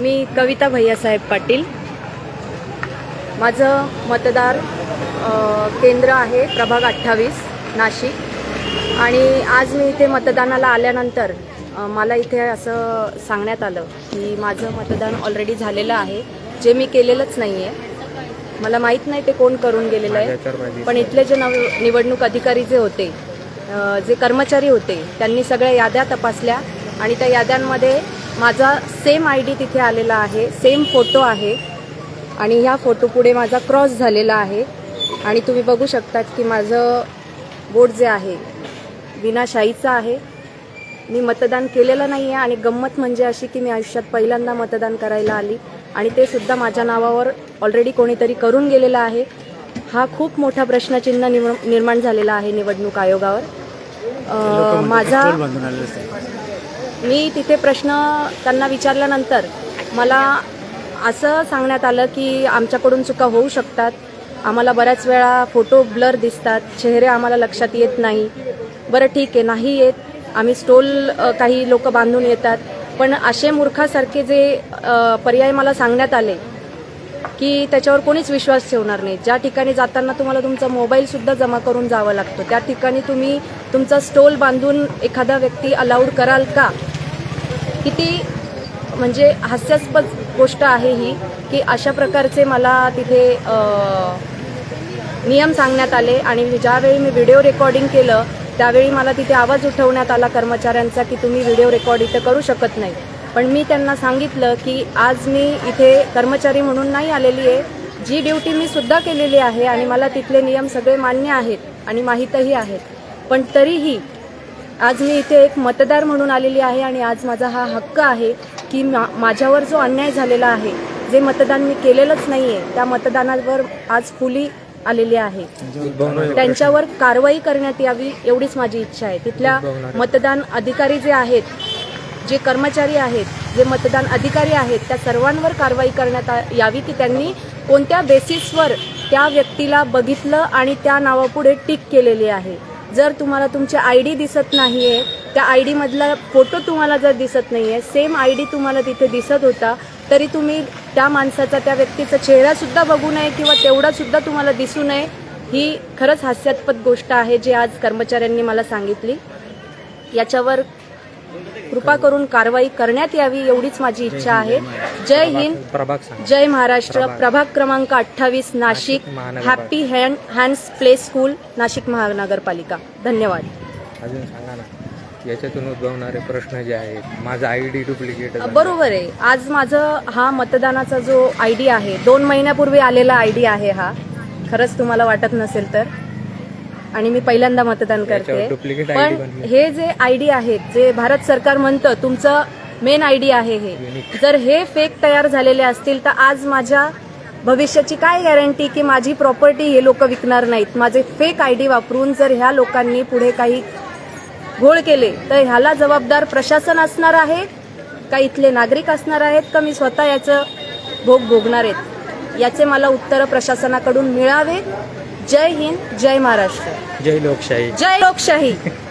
मी कविता भैयासाहेब पाटील. माझं मतदार केंद्र आहे प्रभाग अठ्ठावीस नाशिक. आणि आज मी इथे मतदानाला आल्यानंतर मला इथे असं सांगण्यात आलं की माझं मतदान ऑलरेडी झालेलं आहे. जे मी केलेलंच नाही आहे मला माहीत नाही ते कोण करून गेलेलं आहे. पण इथले जे नव निवडणूक अधिकारी जे होते जे कर्मचारी होते त्यांनी सगळ्या याद्या तपासल्या आणि त्या याद्यांमध्ये माझा सेम आय डी तिथे आलेला आहे सेम फोटो आहे. आणि ह्या फोटोपुढे माझा क्रॉस झालेला आहे. आणि तुम्ही बघू शकतात की माझं बोट जे आहे विनाशाईचं आहे. मी मतदान केलेलं नाही आहे आणि गंमत म्हणजे अशी की मी आयुष्यात पहिल्यांदा मतदान करायला आली. आणि ते सुद्धा माझ्या नावावर ऑलरेडी कोणीतरी करून गेलेलं आहे. हा खूप मोठा प्रश्नचिन्ह निव- निर्माण झालेला आहे निवडणूक आयोगावर. माझा मी तिथे प्रश्न त्यांना विचारल्यानंतर मला असं सांगण्यात आलं की आमच्याकडून चुका होऊ शकतात. आम्हाला बऱ्याच वेळा फोटो ब्लर दिसतात. चेहरे आम्हाला लक्षात येत नाही. बरं ठीक आहे नाही येत. आम्ही स्टोल काही लोक बांधून येतात. पण असे मूर्खासारखे जे पर्याय मला सांगण्यात आले की त्याच्यावर कोणीच विश्वास ठेवणार नाही. ज्या ठिकाणी जाताना तुम्हाला तुमचा मोबाईलसुद्धा जमा करून जावं लागतो त्या ठिकाणी तुम्ही तुमचा स्टोल बांधून एखादा व्यक्ती अलाउड कराल का? किती म्हणजे हास्यास्पद गोष्ट आहे ही की अशा प्रकारचे मला तिथे नियम सांगण्यात आले आणि ज्यावेळी मी व्हिडिओ रेकॉर्डिंग केलं त्यावेळी मला तिथे आवाज उठवण्यात आला कर्मचाऱ्यांचा की तुम्ही व्हिडिओ रेकॉर्ड इथं करू शकत नाही. पण मी त्यांना सांगितलं की आज मी इथे कर्मचारी म्हणून नाही आलेली आहे जी ड्युटी मी सुद्धा केलेली आहे आणि मला तिथले नियम सगळे मान्य आहेत आणि माहीतही आहेत. पण तरीही आज मी इथे एक मतदार म्हणून आलेली आहे आणि आज माझा हा हक्क आहे की मा माझ्यावर जो अन्याय झालेला आहे जे मतदान मी केलेलंच नाही आहे त्या मतदानावर आज फुली आलेली आहे. त्यांच्यावर कारवाई करण्यात यावी एवढीच माझी इच्छा आहे. तिथल्या मतदान अधिकारी जे आहेत जे कर्मचारी आहेत जे मतदान अधिकारी आहेत त्या सर्वांवर कारवाई करण्यात आ- यावी की त्यांनी कोणत्या बेसिसवर त्या व्यक्तीला बघितलं आणि त्या नावापुढे टिक केलेली आहे. जर तुम्हाला तुमची आय डी दिसत नाही आहे त्या आय डीमधला फोटो तुम्हाला जर दिसत नाही आहे सेम आय डी तुम्हाला तिथे दिसत होता तरी तुम्ही त्या माणसाचा त्या व्यक्तीचा चेहरासुद्धा बघू नये किंवा तेवढासुद्धा तुम्हाला दिसू नये ही खरंच हास्यास्पद गोष्ट आहे जी आज कर्मचाऱ्यांनी मला सांगितली. याच्यावर कृपा करून कारवाई करण्यात यावी एवढीच माझी इच्छा आहे. जय हिंद. जय महाराष्ट्र. प्रभाग क्रमांक अठ्ठावीस Nashik. Happy hand hands play school Nashik महानगरपालिका. धन्यवाद. अजून सांगा ना याच्यातून उद्भवणारे प्रश्न जे आहेत माझा आय डी डुप्लिकेट बरोबर आहे. आज माझं हा मतदानाचा जो आय डी आहे दोन महिन्यापूर्वी आलेला आय डी आहे हा. खरंच तुम्हाला वाटत नसेल तर. आणि मी पहिल्यांदा मतदान करते. पण. हे जे आय डी आहेत जे भारत सरकार म्हणतं तुमचं मेन आय डी आहे हे. जर हे फेक तयार झालेले असतील तर आज माझ्या भविष्याची काय गॅरंटी की माझी प्रॉपर्टी हे लोक विकणार नाहीत? माझे फेक आय डी वापरून जर ह्या लोकांनी पुढे काही घोळ केले तर ह्याला जबाबदार प्रशासन असणार आहे? का इथले नागरिक असणार आहेत का मी स्वतः याचं भोग भोगणार आहेत? याचे मला उत्तर प्रशासनाकडून मिळावे. जय हिंद जय महाराष्ट्र. जय लोकशाही. जय लोकशाही.